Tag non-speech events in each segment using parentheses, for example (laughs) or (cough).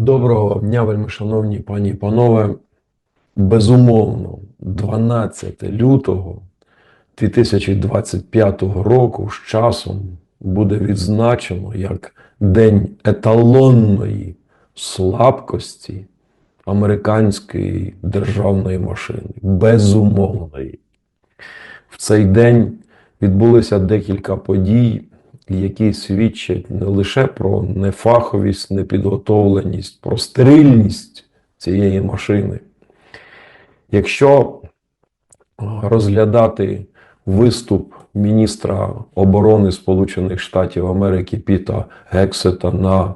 Доброго дня, вельми шановні пані і панове. Безумовно, 12 лютого 2025 року з часом буде відзначено як День еталонної слабкості американської державної машини. Безумовної. В цей день відбулося декілька подій, які свідчать не лише про нефаховість, непідготовленість, про стерильність цієї машини. Якщо розглядати виступ міністра оборони Сполучених Штатів Америки Піта Гексета на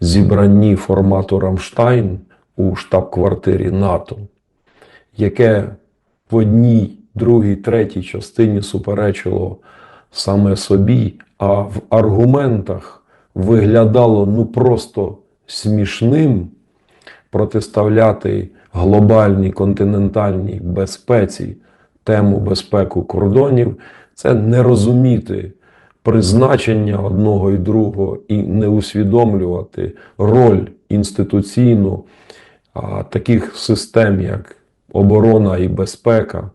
зібранні формату Рамштайн у штаб-квартирі НАТО, яке в одній, другій, третій частині суперечило саме собі, а в аргументах виглядало ну просто смішним протиставляти глобальній континентальній безпеці тему безпеку кордонів, це не розуміти призначення одного і другого і не усвідомлювати роль інституційну а, таких систем, як оборона і безпека,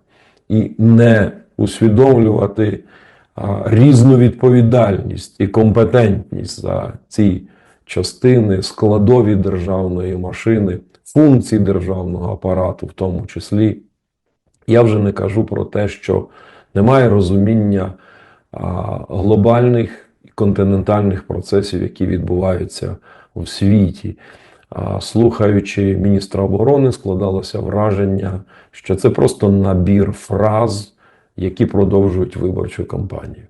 і не усвідомлювати різну відповідальність і компетентність за ці частини, складові державної машини, функції державного апарату, в тому числі. Я вже не кажу про те, що немає розуміння глобальних і континентальних процесів, які відбуваються у світі. Слухаючи міністра оборони, складалося враження, що це просто набір фраз, які продовжують виборчу кампанію.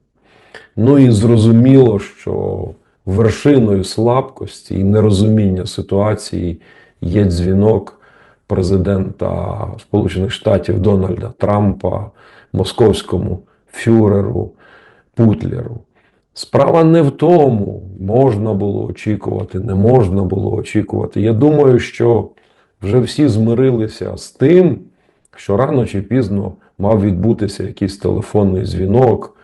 Ну і зрозуміло, що вершиною слабкості і нерозуміння ситуації є дзвінок президента Сполучених Штатів Дональда Трампа московському фюреру Путлеру. Справа не в тому, можна було очікувати, не можна було очікувати. Я думаю, що вже всі змирилися з тим, що рано чи пізно мав відбутися якийсь телефонний дзвінок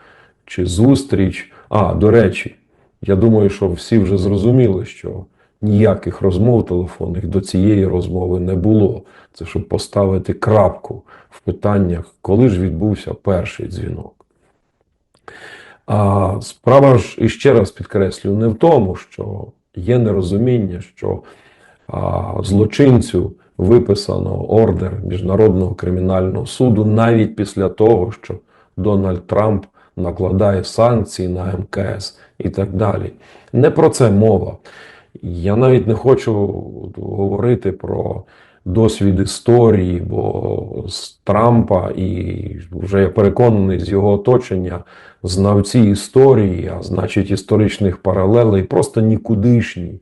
чи зустріч. А, до речі, я думаю, що всі вже зрозуміли, що ніяких розмов телефонних до цієї розмови не було. Це щоб поставити крапку в питаннях, коли ж відбувся перший дзвінок. А справа ж іще раз підкреслюю, не в тому, що є нерозуміння, що а, злочинцю виписано ордер Міжнародного кримінального суду навіть після того, що Дональд Трамп накладає санкції на МКС і так далі. Не про це мова. Я навіть не хочу говорити про досвід історії, бо з Трампа і вже я переконаний з його оточення знавці історії, а значить історичних паралелей, просто нікудишні.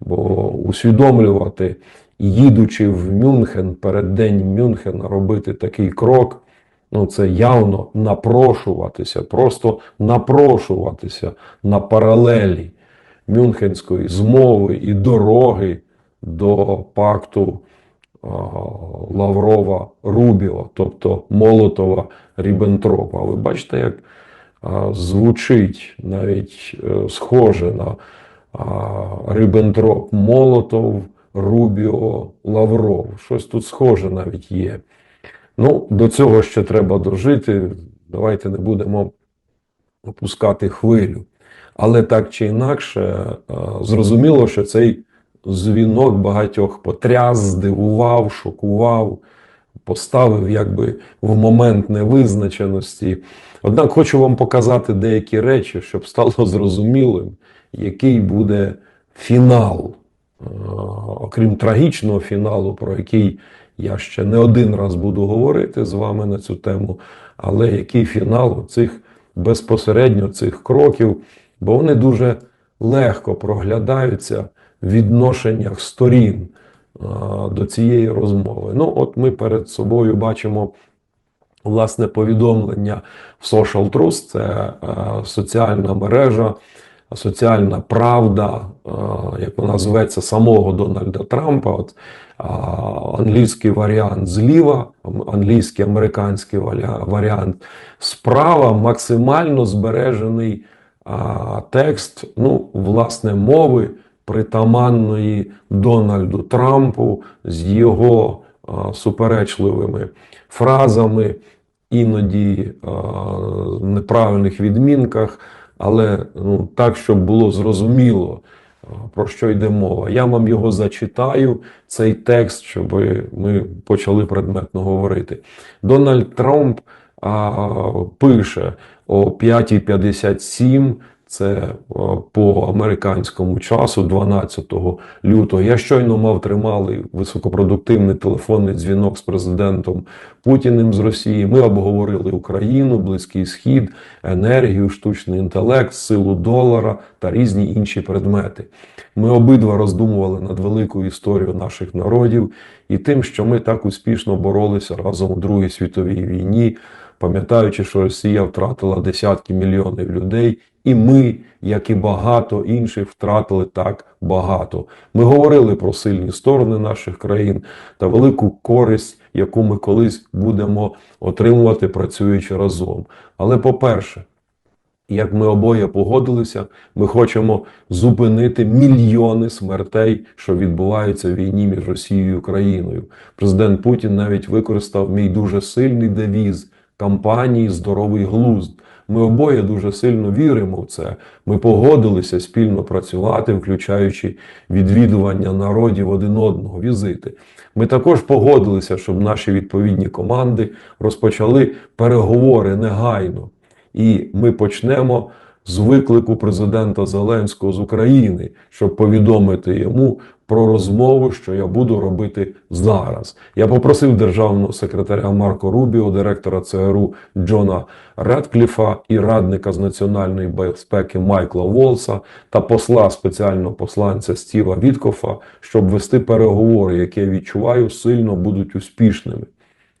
Бо усвідомлювати, їдучи в Мюнхен перед день Мюнхена, робити такий крок. Ну, це явно напрошуватися, просто напрошуватися на паралелі Мюнхенської змови і дороги до пакту Лаврова Рубіо, тобто Молотова Ріббентропа. Ви бачите, як звучить навіть е, схоже на а, Ріббентроп Молотов, Рубіо, Лавров. Щось тут схоже навіть є. Ну, до цього ще треба дожити. Давайте не будемо опускати хвилю. Але так чи інакше, е, зрозуміло, що цей дзвінок багатьох потряс, здивував, шокував, поставив якби в момент невизначеності. Однак хочу вам показати деякі речі, щоб стало (laughs) зрозумілим, який буде фінал, окрім трагічного фіналу, про який я ще не один раз буду говорити з вами на цю тему, але який фінал цих безпосередньо цих кроків, бо вони дуже легко проглядаються в відношеннях сторін до цієї розмови. Ну, от ми перед собою бачимо. Власне, повідомлення в Social Trust – це е, соціальна мережа, соціальна правда, е, як вона зветься, самого Дональда Трампа. От, англійський варіант зліва, англійський американський варіант справа, максимально збережений текст, ну, власне, мови притаманної Дональду Трампу з його суперечливими фразами, іноді неправильних відмінках, але ну, так, щоб було зрозуміло, про що йде мова. Я вам його зачитаю, цей текст, щоб ми почали предметно говорити. Дональд Трамп а, пише о 5.57, це по американському часу, 12 лютого. Я щойно мав трималий високопродуктивний телефонний дзвінок з президентом Путіним з Росії. Ми обговорили Україну, Близький Схід, енергію, штучний інтелект, силу долара та різні інші предмети. Ми обидва роздумували над великою історією наших народів і тим, що ми так успішно боролися разом у Другій світовій війні, пам'ятаючи, що Росія втратила десятки мільйонів людей, і ми, як і багато інших, втратили так багато. Ми говорили про сильні сторони наших країн та велику користь, яку ми колись будемо отримувати, працюючи разом. Але по-перше, як ми обоє погодилися, ми хочемо зупинити мільйони смертей, що відбуваються в війні між Росією і Україною. Президент Путін навіть використав мій дуже сильний девіз кампанії Здоровий глузд. Ми обоє дуже сильно віримо в це. Ми погодилися спільно працювати, включаючи відвідування народів один одного, візити. Ми також погодилися, щоб наші відповідні команди розпочали переговори негайно. І ми почнемо з виклику президента Зеленського з України, щоб повідомити йому про розмову, що я буду робити зараз. Я попросив державного секретаря Марко Рубіо, директора ЦРУ Джона Редкліфа і радника з національної безпеки Майкла Волса та посла спеціального посланця Стіва Віткофа, щоб вести переговори, які я відчуваю, сильно будуть успішними.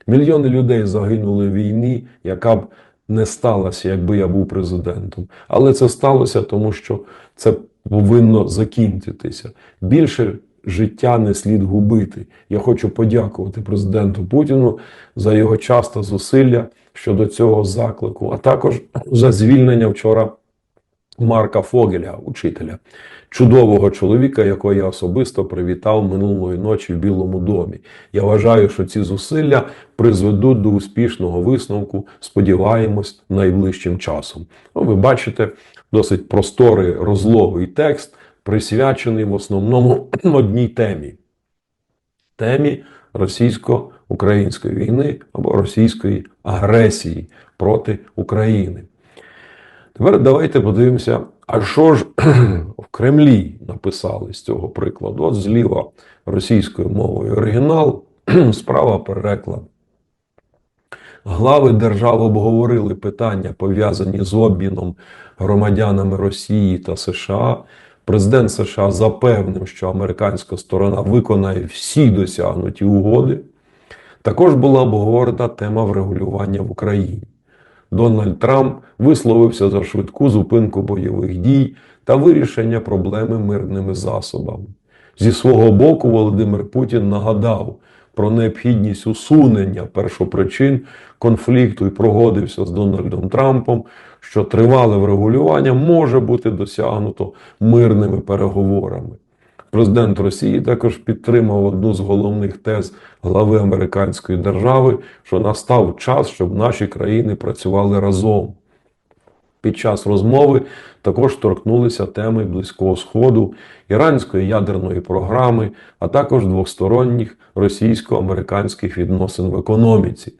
Мільйони людей загинули в війні, яка б не сталося, якби я був президентом. Але це сталося, тому що це повинно закінчитися. Більше життя не слід губити. Я хочу подякувати президенту Путіну за його часто зусилля щодо цього заклику, а також за звільнення вчора Марка Фогеля, учителя, чудового чоловіка, якого я особисто привітав минулої ночі в Білому домі. Я вважаю, що ці зусилля призведуть до успішного висновку. Сподіваємось, найближчим часом. Ну, ви бачите, досить просторий розлогий текст, присвячений в основному (clears throat) одній темі темі російсько-української війни або російської агресії проти України. Тепер давайте подивимося, а що ж (clears throat) в Кремлі написали з цього прикладу. От зліва російською мовою оригінал, (clears throat) справа переклад. Глави держав обговорили питання, пов'язані з обміном громадянами Росії та США. Президент США запевнив, що американська сторона виконає всі досягнуті угоди. Також була обговорена тема врегулювання в Україні. Дональд Трамп висловився за швидку зупинку бойових дій та вирішення проблеми мирними засобами. Зі свого боку, Володимир Путін нагадав про необхідність усунення першопричин конфлікту і прогодився з Дональдом Трампом, що тривале врегулювання може бути досягнуто мирними переговорами. Президент Росії також підтримав одну з головних тез глави американської держави, що настав час, щоб наші країни працювали разом. Під час розмови також торкнулися теми Близького Сходу, іранської ядерної програми, а також двосторонніх російсько-американських відносин в економіці.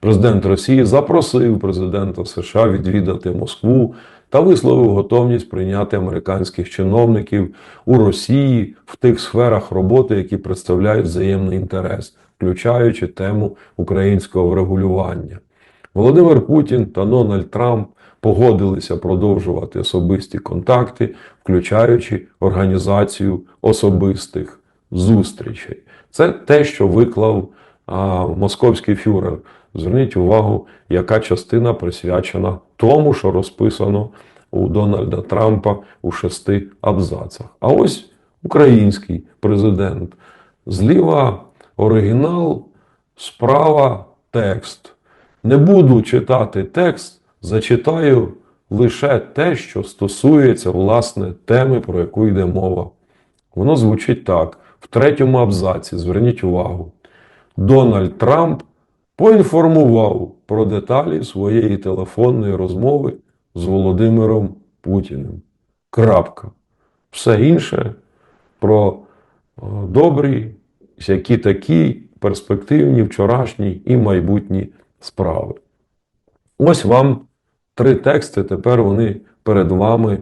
Президент Росії запросив президента США відвідати Москву та висловив готовність прийняти американських чиновників у Росії в тих сферах роботи, які представляють взаємний інтерес, включаючи тему українського врегулювання. Володимир Путін та Дональд Трамп погодилися продовжувати особисті контакти, включаючи організацію особистих зустрічей. Це те, що виклав а, московський фюрер. Зверніть увагу, яка частина присвячена тому, що розписано у Дональда Трампа у шести абзацах. А ось український президент. Зліва оригінал, справа текст. Не буду читати текст, зачитаю лише те, що стосується власне теми, про яку йде мова Воно звучить так: в третьому абзаці, зверніть увагу, Дональд Трамп поінформував про деталі своєї телефонної розмови з Володимиром Путіним. Крапка. Все інше про е, добрі, які такі перспективні, вчорашні і майбутні справи. Ось вам три тексти, тепер вони перед вами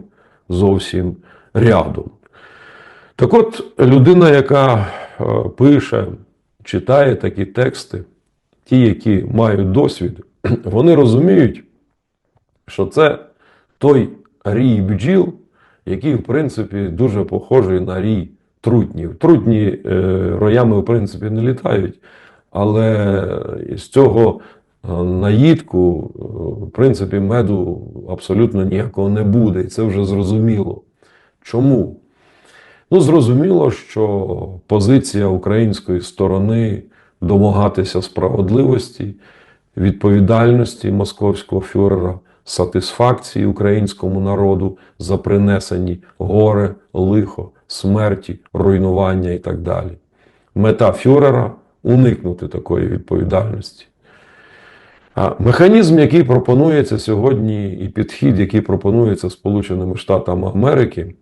зовсім рядом. Так от, людина, яка е, пише, читає такі тексти, ті, які мають досвід, (clears throat) вони розуміють, що це той рій бджіл, який, в принципі, дуже похожий на рій трутнів. Трутні е, роями, в принципі, не літають, але з цього е, наїдку, е, в принципі, меду абсолютно ніякого не буде. І це вже зрозуміло. Чому? Ну, зрозуміло, що позиція української сторони домагатися справедливості, відповідальності московського фюрера, сатисфакції українському народу за принесені горе, лихо, смерті, руйнування і так далі. Мета фюрера уникнути такої відповідальності. Механізм, який пропонується сьогодні, і підхід, який пропонується Сполученими Штатами Америки,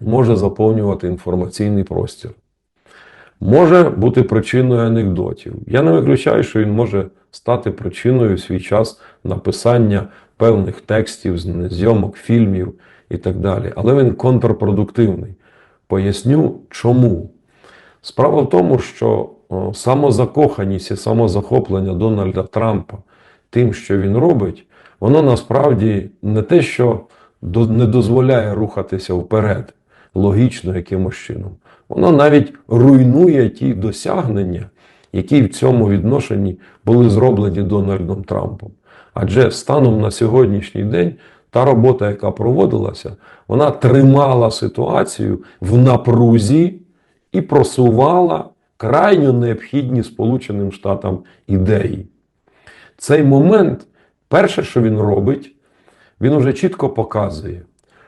може заповнювати інформаційний простір. Може бути причиною анекдотів. Я не виключаю, що він може стати причиною в свій час написання певних текстів, зйомок, фільмів і так далі. Але він контрпродуктивний. Поясню чому. Справа в тому, що самозакоханість і самозахоплення Дональда Трампа тим, що він робить, воно насправді не те, що не дозволяє рухатися вперед логічно якимось чином. Воно навіть руйнує ті досягнення, які в цьому відношенні були зроблені Дональдом Трампом. Адже станом на сьогоднішній день та робота, яка проводилася, вона тримала ситуацію в напрузі і просувала крайньо необхідні Сполученим Штатам ідеї. Цей момент, перше, що він робить, він уже чітко показує,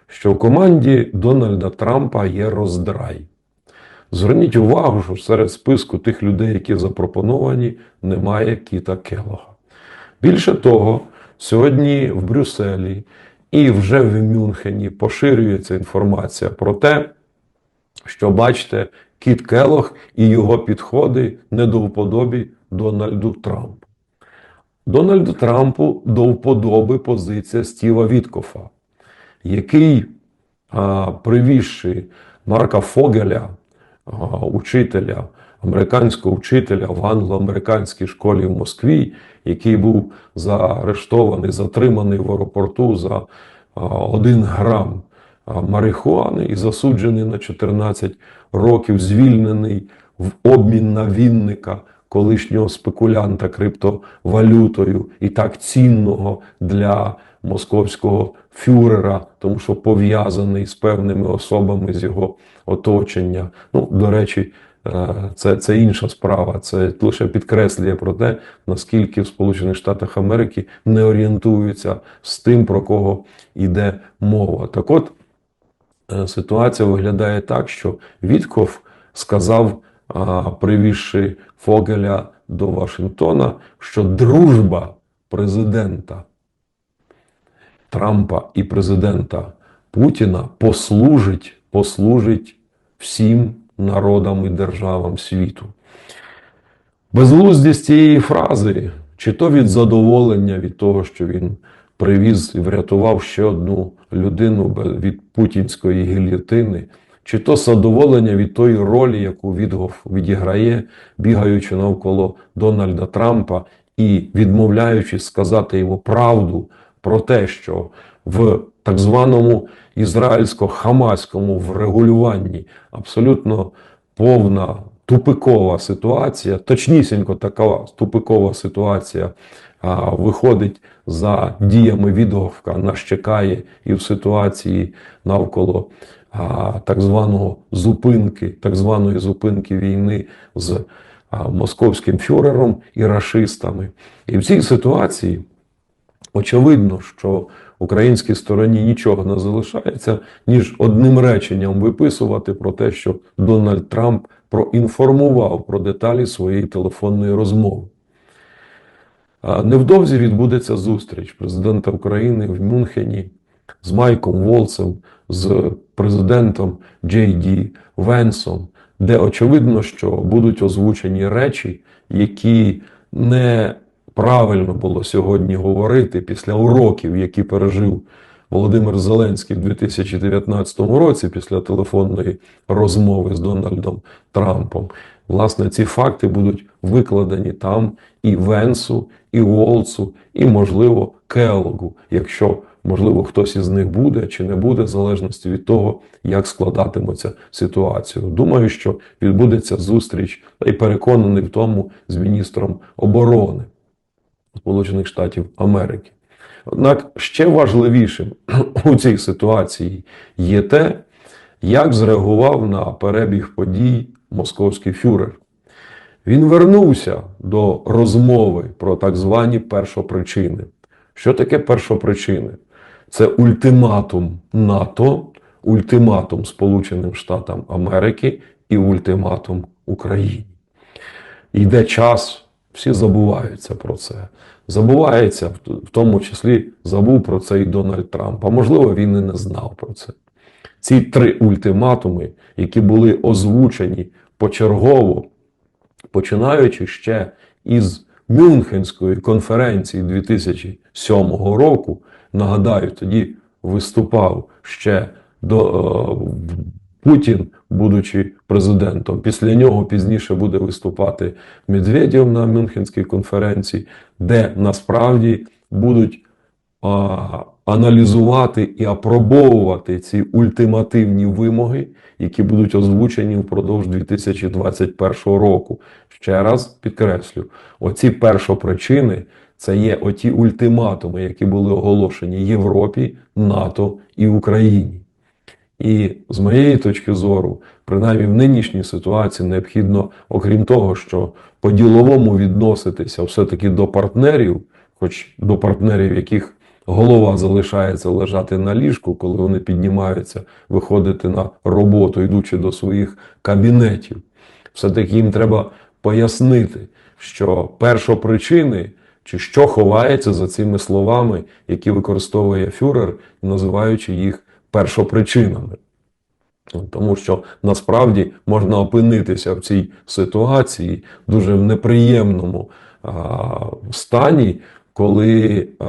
що в команді Дональда Трампа є роздрай. Зверніть увагу, що серед списку тих людей, які запропоновані, немає Кіта Келога. Більше того, сьогодні в Брюсселі і вже в Мюнхені поширюється інформація про те, що бачите, Кіт Келог і його підходи не до вподобі Дональду Трампу. Дональду Трампу до вподоби позиція Стіва Віткофа, який, а, привізши Марка Фогеля, учителя, американського вчителя в англо-американській школі в Москві, який був заарештований, затриманий в аеропорту за один грам марихуани і засуджений на 14 років, звільнений в обмін на вінника колишнього спекулянта криптовалютою і так цінного для московського фюрера, тому що пов'язаний з певними особами з його оточення. Ну, до речі, е, це, це інша справа. Це лише підкреслює про те, наскільки в Сполучених Штатах Америки не орієнтуються з тим, про кого йде мова. Так от е, ситуація виглядає так, що Вітков сказав, а, привізши Фогеля до Вашингтона, що дружба президента Трампа і президента Путіна послужить, послужить всім народам і державам світу. Безглуздість цієї фрази, чи то від задоволення від того, що він привіз і врятував ще одну людину від путінської гільйотини, чи то задоволення від тої ролі, яку Відгоф відіграє, бігаючи навколо Дональда Трампа і відмовляючись сказати йому правду про те, що в так званому ізраїльсько-хамаському врегулюванні абсолютно повна тупикова ситуація, точнісінько така тупикова ситуація а, виходить за діями відговка, нас чекає і в ситуації навколо а, так званого зупинки, так званої зупинки війни з московським фюрером і рашистами. І в цій ситуації Очевидно, що українській стороні нічого не залишається, ніж одним реченням виписувати про те, що Дональд Трамп проінформував про деталі своєї телефонної розмови. Невдовзі відбудеться зустріч президента України в Мюнхені з Майком Волцем, з президентом Джей Ді Венсом, де очевидно, що будуть озвучені речі, які не правильно було сьогодні говорити після уроків, які пережив Володимир Зеленський в 2019 році після телефонної розмови з Дональдом Трампом. Власне, ці факти будуть викладені там і Венсу, і Волцу, і, можливо, Келогу, якщо, можливо, хтось із них буде чи не буде, в залежності від того, як складатиметься ситуація. Думаю, що відбудеться зустріч і переконаний в тому з міністром оборони Сполучених Штатів Америки. Однак ще важливішим (clears throat) у цій ситуації є те, як зреагував на перебіг подій московський фюрер. Він вернувся до розмови про так звані першопричини. Що таке першопричини? Це ультиматум НАТО, ультиматум Сполученим Штатам Америки і ультиматум Україні. Йде час, всі забуваються про це. Забувається, в тому числі забув про це і Дональд Трамп. А можливо, він і не знав про це. Ці три ультиматуми, які були озвучені почергово, починаючи ще із Мюнхенської конференції 2007 року, нагадаю, тоді виступав ще до е, Путін, будучи президентом. Після нього пізніше буде виступати Медведєв на Мюнхенській конференції, де насправді будуть а, аналізувати і апробовувати ці ультимативні вимоги, які будуть озвучені впродовж 2021 року. Ще раз підкреслю, оці першопричини це є оті ультиматуми, які були оголошені Європі, НАТО і Україні. І з моєї точки зору, принаймні в нинішній ситуації, необхідно, окрім того, що по-діловому відноситися все-таки до партнерів, хоч до партнерів, яких голова залишається лежати на ліжку, коли вони піднімаються, виходити на роботу, йдучи до своїх кабінетів, все-таки їм треба пояснити, що першопричини, чи що ховається за цими словами, які використовує фюрер, називаючи їх першопричинами. Тому що насправді можна опинитися в цій ситуації дуже в неприємному а, стані, коли а,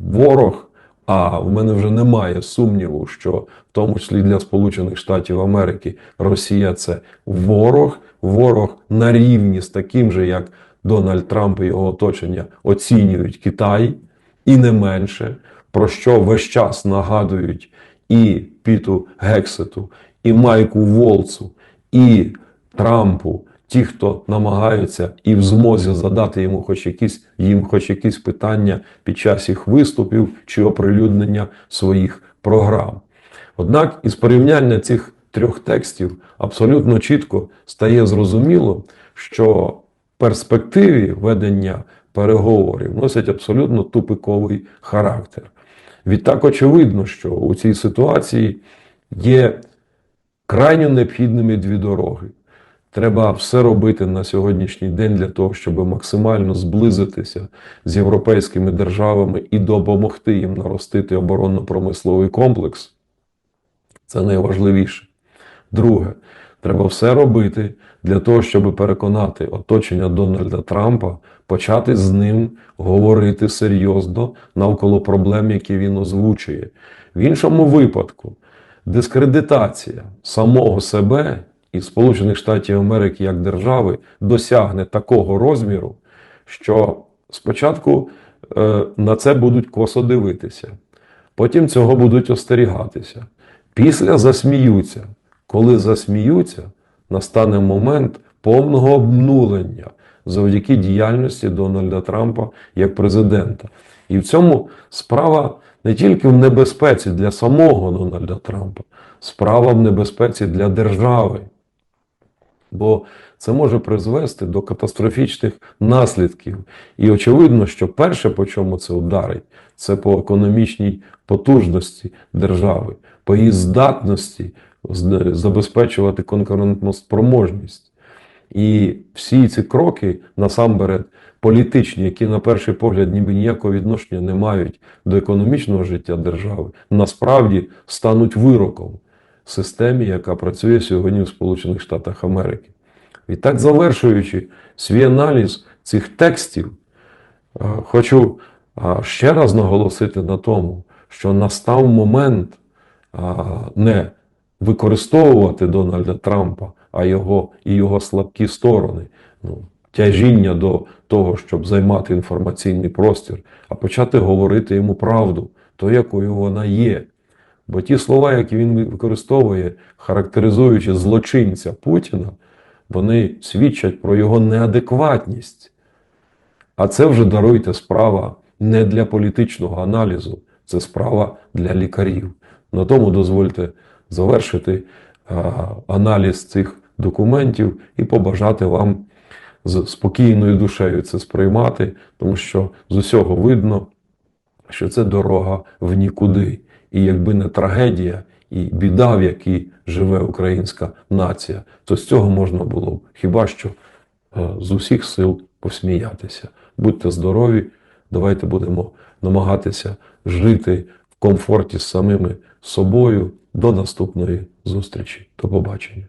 ворог, а в мене вже немає сумніву, що в тому числі для Сполучених Штатів Америки Росія це ворог, ворог на рівні з таким же, як Дональд Трамп і його оточення оцінюють Китай, і не менше про що весь час нагадують і Піту Гексету, і Майку Волцу, і Трампу, ті, хто намагаються і в змозі задати йому хоч якісь, їм хоч якісь питання під час їх виступів чи оприлюднення своїх програм. Однак із порівняння цих трьох текстів абсолютно чітко стає зрозуміло, що в перспективі ведення переговорів носять абсолютно тупиковий характер. Відтак очевидно, що у цій ситуації є крайньо необхідними дві дороги. Треба все робити на сьогоднішній день для того, щоб максимально зблизитися з європейськими державами і допомогти їм наростити оборонно-промисловий комплекс. Це найважливіше. Друге, треба все робити для того, щоб переконати оточення Дональда Трампа почати з ним говорити серйозно навколо проблем, які він озвучує. В іншому випадку, дискредитація самого себе і Сполучених Штатів Америки як держави досягне такого розміру, що спочатку е, на це будуть косо дивитися, потім цього будуть остерігатися. Після засміються. Коли засміються, настане момент повного обнулення завдяки діяльності Дональда Трампа як президента. І в цьому справа не тільки в небезпеці для самого Дональда Трампа, справа в небезпеці для держави. бо це може призвести до катастрофічних наслідків. І очевидно, що перше, по чому це ударить, це по економічній потужності держави, по її здатності забезпечувати конкурентоспроможність. І всі ці кроки, насамперед, політичні, які на перший погляд ніби ніякого відношення не мають до економічного життя держави, насправді стануть вироком системі, яка працює сьогодні в Сполучених Штатах Америки. І так, завершуючи свій аналіз цих текстів, е, хочу е, ще раз наголосити на тому, що настав момент е, не використовувати Дональда Трампа, а його і його слабкі сторони, ну, тяжіння до того, щоб займати інформаційний простір, а почати говорити йому правду, то якою вона є. Бо ті слова, які він використовує, характеризуючи злочинця Путіна, вони свідчать про його неадекватність. А це вже даруйте справа не для політичного аналізу, це справа для лікарів. На тому дозвольте завершити а, аналіз цих документів і побажати вам з спокійною душею це сприймати, тому що з усього видно, що це дорога в нікуди. І якби не трагедія і біда, в якій живе українська нація, то з цього можна було б хіба що е, з усіх сил посміятися. Будьте здорові, давайте будемо намагатися жити в комфорті з самими собою. До наступної зустрічі. До побачення.